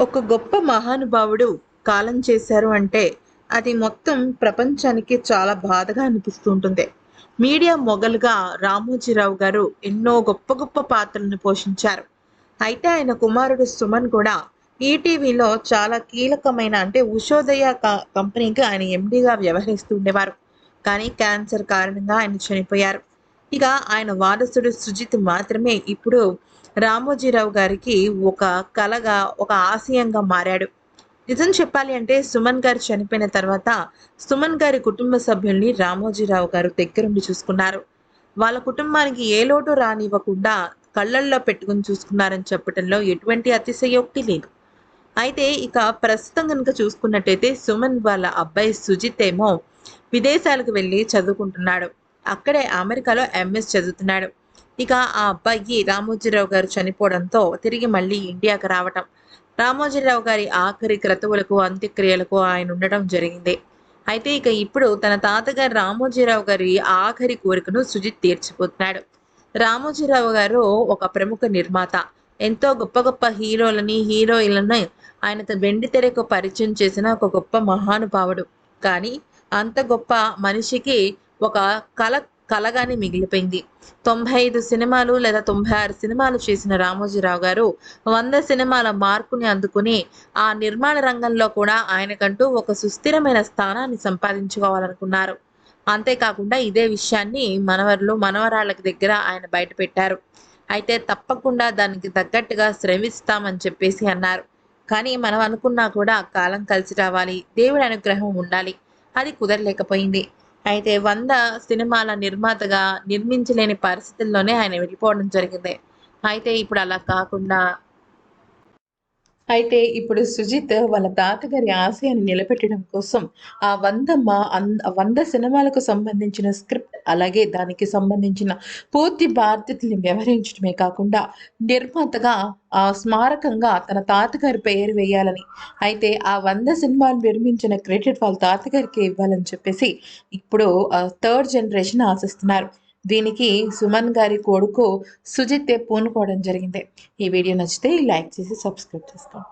ఒక గొప్ప మహానుభావుడు కాలం చేశారు అంటే అది మొత్తం ప్రపంచానికి చాలా బాధగా అనిపిస్తూ ఉంటుంది మీడియా మొగలుగా రామోజీరావు గారు ఎన్నో గొప్ప గొప్ప పాత్రలను పోషించారు. అయితే ఆయన కుమారుడు సుమన్ కూడా ఈటీవీలో చాలా కీలకమైన అంటే ఉషోదయ క- కంపెనీకి ఆయన ఎండీగా వ్యవహరిస్తుండేవారు కానీ క్యాన్సర్ కారణంగా ఆయన చనిపోయారు. ఇక ఆయన వారసుడు సుజిత్ మాత్రమే ఇప్పుడు రామోజీరావు గారికి ఒక కలగా ఒక ఆశయంగా మారాడు. నిజం చెప్పాలి అంటే సుమన్ గారు చనిపోయిన తర్వాత సుమన్ గారి కుటుంబ సభ్యుల్ని రామోజీరావు గారు దగ్గరుండి చూసుకున్నారు. వాళ్ళ కుటుంబానికి ఏ లోటు రానివ్వకుండా కళ్ళల్లో పెట్టుకుని చూసుకున్నారని చెప్పడంలో ఎటువంటి అతిశయోక్తి లేదు. అయితే ఇక ప్రస్తుతం కనుక చూసుకున్నట్టయితే సుమన్ వాళ్ళ అబ్బాయి సుజిత్ ఏమో విదేశాలకు వెళ్ళి చదువుకుంటున్నాడు. అక్కడే అమెరికాలో ఎంఎస్ చదువుతున్నాడు. ఇక ఆ అబ్బాయి రామోజీరావు గారు చనిపోవడంతో తిరిగి మళ్ళీ ఇండియాకు రావటం. రామోజీరావు గారి ఆఖరి క్రతువులకు అంత్యక్రియలకు ఆయన ఉండడం జరిగింది. అయితే ఇక ఇప్పుడు తన తాతగారు రామోజీరావు గారి ఆఖరి కోరికను సుజిత్ తీర్చిపోతున్నాడు. రామోజీరావు గారు ఒక ప్రముఖ నిర్మాత. ఎంతో గొప్ప గొప్ప హీరోలని హీరోయిన్లని ఆయన తన వెండి తెరకు పరిచయం చేసిన ఒక గొప్ప మహానుభావుడు. కానీ అంత గొప్ప మనిషికి ఒక కల కలగానే మిగిలిపోయింది. తొంభై ఐదు సినిమాలు లేదా తొంభై ఆరు సినిమాలు చేసిన రామోజీరావు గారు వంద సినిమాల మార్కుని అందుకుని ఆ నిర్మాణ రంగంలో కూడా ఆయనకంటూ ఒక సుస్థిరమైన స్థానాన్ని సంపాదించుకోవాలనుకున్నారు. అంతేకాకుండా ఇదే విషయాన్ని మనవర్లు మనవరాళ్ళకి దగ్గర ఆయన బయట పెట్టారు అయితే తప్పకుండా దానికి తగ్గట్టుగా శ్రమిస్తామని చెప్పేసి అన్నారు. కానీ మనం అనుకున్నా కూడా కాలం కలిసి రావాలి దేవుడి అనుగ్రహం ఉండాలి. అది కుదరలేకపోయింది. అయితే వంద సినిమాల నిర్మాతగా నిర్మించలేని పరిస్థితుల్లోనే ఆయన వెళ్ళిపోవడం జరిగింది. అయితే ఇప్పుడు అలా కాకుండా అయితే ఇప్పుడు సుజిత్ వాళ్ళ తాతగారి ఆశయాన్ని నిలబెట్టడం కోసం ఆ వంద మా వంద సినిమాలకు సంబంధించిన స్క్రిప్ట్ అలాగే దానికి సంబంధించిన పూర్తి బాధ్యతల్ని వ్యవహరించడమే కాకుండా నిర్మాతగా ఆ స్మారకంగా తన తాతగారి పేరు వేయాలని. అయితే ఆ వంద సినిమాలు నిర్మించిన క్రెడిట్ వాళ్ళ తాతగారికి ఇవ్వాలని చెప్పేసి ఇప్పుడు థర్డ్ జనరేషన్ ఆశిస్తున్నారు. దీనికి సుమన్ గారి కొడుకు సుజిత్ పూనుకోవడం జరిగింది. ఈ వీడియో నచ్చితే లైక్ చేసి సబ్స్క్రైబ్ చేసుకోండి.